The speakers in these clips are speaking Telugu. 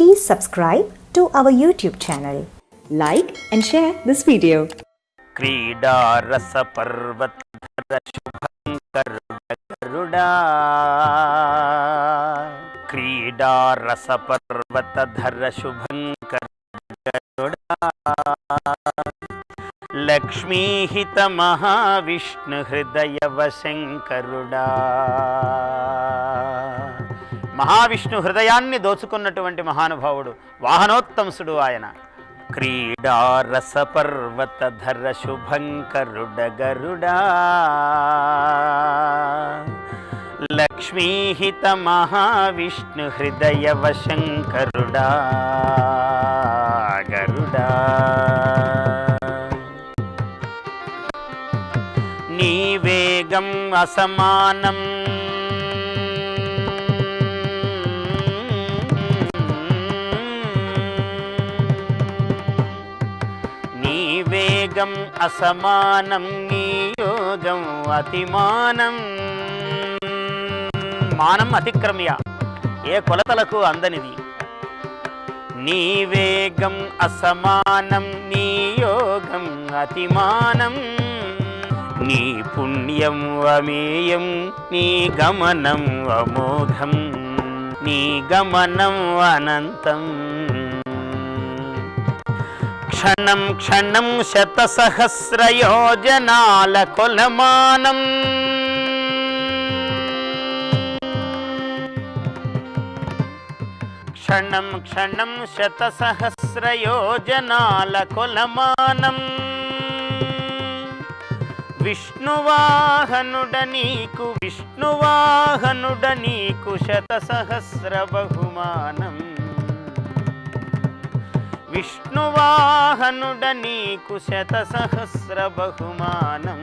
Please subscribe to our YouTube channel. Like and share this video. క్రీడారస శుభంకరుడా లక్ష్మీహిత Mahavishnu హృదయవ శంకరుడా Mahavishnu హృదయాన్ని దోచుకున్నటువంటి మహానుభావుడు వాహనోత్తంసుడు ఆయన. క్రీడారస పర్వతధర శుభంకరుడ గరుడా లక్ష్మీహిత మహావిష్ణు హృదయవ శంకరుడా గరుడా. నీ వేగం అసమానం వేగం అసమానం నీ యోగం అతిమానం. మానం అతిక్రమ్య ఏ కొలతలకు అందనిది? నీ వేగం అసమానం నీ యోగం అతిమానం. నీ పుణ్యం అమేయం నీ గమనం అమోఘం. నీ గమనం అనంతం. క్షణం క్షణం శతసహస్రయోజనాల కొలమానం క్షణం క్షణం శతసహస్రయోజనాల కొలమానం విష్ణువాహనుడ నీకు విష్ణువాహనుడ నీకు శతసహస్ర బహుమానం విష్ణువాహనుడ నీకు శత సహస్ర బహుమానం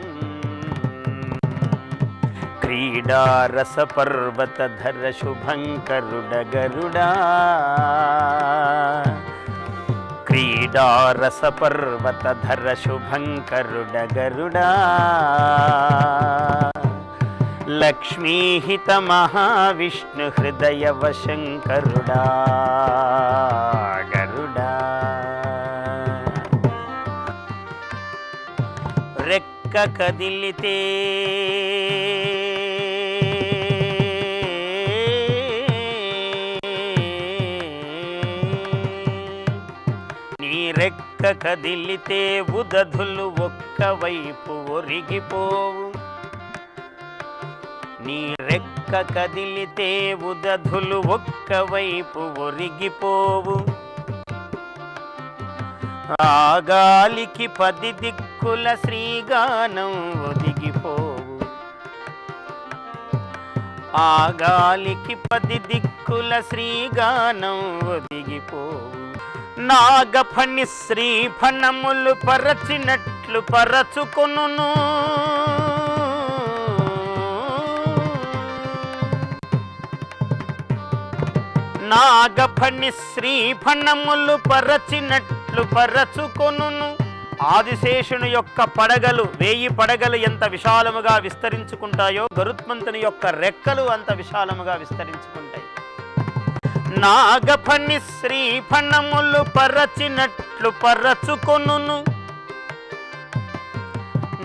క్రీడారస పర్వతధర శుభంకరుడ గరుడా క్రీడారస పర్వతధర శుభంకరుడ గరుడా లక్ష్మీహిత మహావిష్ణు హృదయవ శంకరుడా పక్క కదిలితే. నీ రెక్క కదిలితే ఉదధులు ఒక్కవైపు ఒరిగిపోవు. నీ రెక్క కదిలితే ఉదధులు ఒక్కవైపు ఒరిగిపోవు. ఆగాలికి పది దిక్కుల శ్రీగానం ఒదిగిపోవు. ఆగాలికి పది దిక్కుల శ్రీగానం ఒదిగిపోవు. నాగఫణి శ్రీఫణములు పరచినట్లు పరచుకొనును. నాగఫణి శ్రీఫణములు పరచినట్లు పరచుకొనును ఆదిశేషుని యొక్క పడగలు వేయి పడగలు ఎంత విశాలముగా విస్తరించుకుంటాయో గరుత్మంతుని యొక్క రెక్కలు అంత విశాలముగా విస్తరించుకుంటాయి. నాగఫణి శ్రీఫణములు పరచినట్లు పరచుకొనును.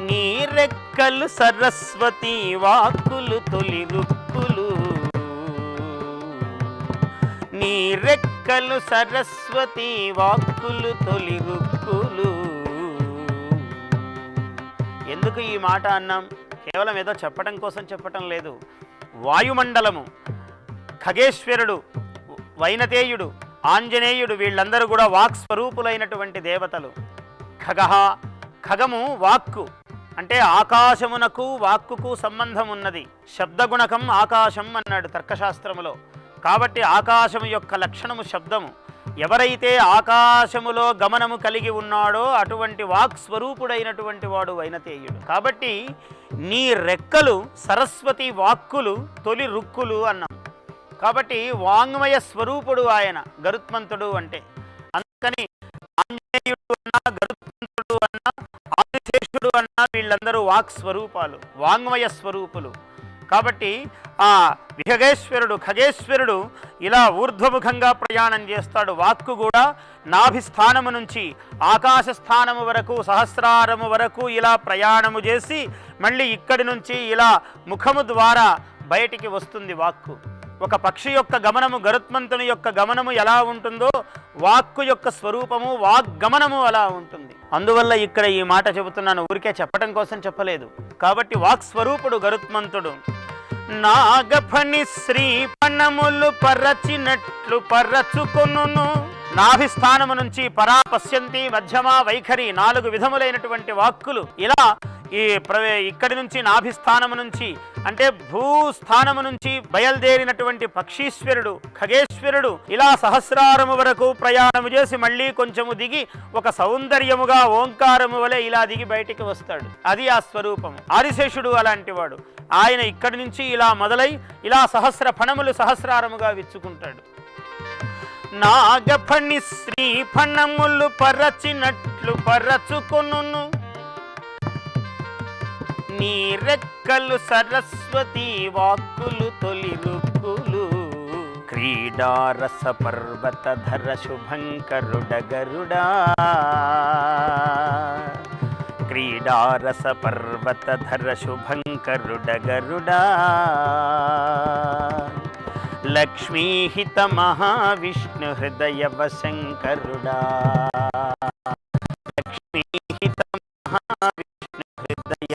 నీ రెక్కలు సరస్వతి వాక్కులు తొలి రుక్కులు. నీ రెక్కలు సరస్వతి వాక్కులు తొలి రుక్కులు ఎందుకు ఈ మాట అన్నాం? కేవలం ఏదో చెప్పడం కోసం చెప్పటం లేదు. వాయుమండలము. ఖగేశ్వరుడు వైనతేయుడు ఆంజనేయుడు వీళ్ళందరూ కూడా వాక్ స్వరూపులైనటువంటి దేవతలు. ఖగహ ఖగము వాక్కు. అంటే ఆకాశమునకు వాక్కుకు సంబంధం ఉన్నది శబ్దగుణకం ఆకాశం అన్నాడు తర్కశాస్త్రములో. కాబట్టి ఆకాశము యొక్క లక్షణము శబ్దము. ఎవరైతే ఆకాశములో గమనము కలిగి ఉన్నాడో అటువంటి వాక్ స్వరూపుడైనటువంటి వాడు వైనతేయుడు కాబట్టి నీ రెక్కలు సరస్వతి వాక్కులు తొలి రుక్కులు అన్నాం. కాబట్టి వాంగ్మయ స్వరూపుడు ఆయన గరుత్మంతుడు అంటే. అందుకని ఆంజనేయుడు అన్నా గరుత్మంతుడు అన్నా ఆదిశేషుడు అన్నా వీళ్ళందరూ వాక్ స్వరూపాలు వాంగ్మయ స్వరూపులు. కాబట్టి ఆ విహగేశ్వరుడు ఖగేశ్వరుడు ఇలా ఊర్ధ్వముఖంగా ప్రయాణం చేస్తాడు. వాక్కు కూడా నాభిస్థానము నుంచి ఆకాశ స్థానము వరకు సహస్రారము వరకు ఇలా ప్రయాణము చేసి మళ్ళీ ఇక్కడి నుంచి ఇలా ముఖము ద్వారా బయటికి వస్తుంది వాక్కు. ఒక పక్షి యొక్క గమనము గరుత్మంతుని యొక్క గమనము ఎలా ఉంటుందో వాక్కు యొక్క స్వరూపము వాగ్గమనము అలా ఉంటుంది. అందువల్ల ఇక్కడ ఈ మాట చెబుతున్నాను. ఊరికే చెప్పడం కోసం చెప్పలేదు. కాబట్టి వాక్ స్వరూపుడు గరుత్మంతుడు. నాగఫణి శ్రీ పణములు పరచినట్లు పరచుకొను నాభిస్థానము నుంచి పరాపశ్యంతి మధ్యమ వైఖరి నాలుగు విధములైనటువంటి వాక్కులు ఇలా ఈ ప్రవే ఇక్కడి నుంచి నాభిస్థానము నుంచి అంటే భూస్థానము నుంచి బయలుదేరినటువంటి పక్షీశ్వరుడు ఖగేశ్వరుడు ఇలా సహస్రారము వరకు ప్రయాణము చేసి మళ్ళీ కొంచెము దిగి ఒక సౌందర్యముగా ఓంకారము వలె ఇలా దిగి బయటికి వస్తాడు. అది ఆ స్వరూపం ఆదిశేషుడు అలాంటి వాడు. ఆయన ఇక్కడి నుంచి ఇలా మొదలై ఇలా సహస్ర ఫణములు సహస్రారముగా విచ్చుకుంటాడు. నాగఫణి శ్రీ ఫణములు పరచినట్లు పరచుకొను నీ రెక్కలు సరస్వతి వాక్కులు తొలి రుక్కులు. క్రీడారస పర్వత ధర శుభంకరుడ గరుడా క్రీడారస పర్వత ధర శుభంకరుడ గరుడా లక్ష్మీహిత మహావిష్ణు హృదయ శంకరుడా లక్ష్మీహిత మహావిష్ణు హృదయ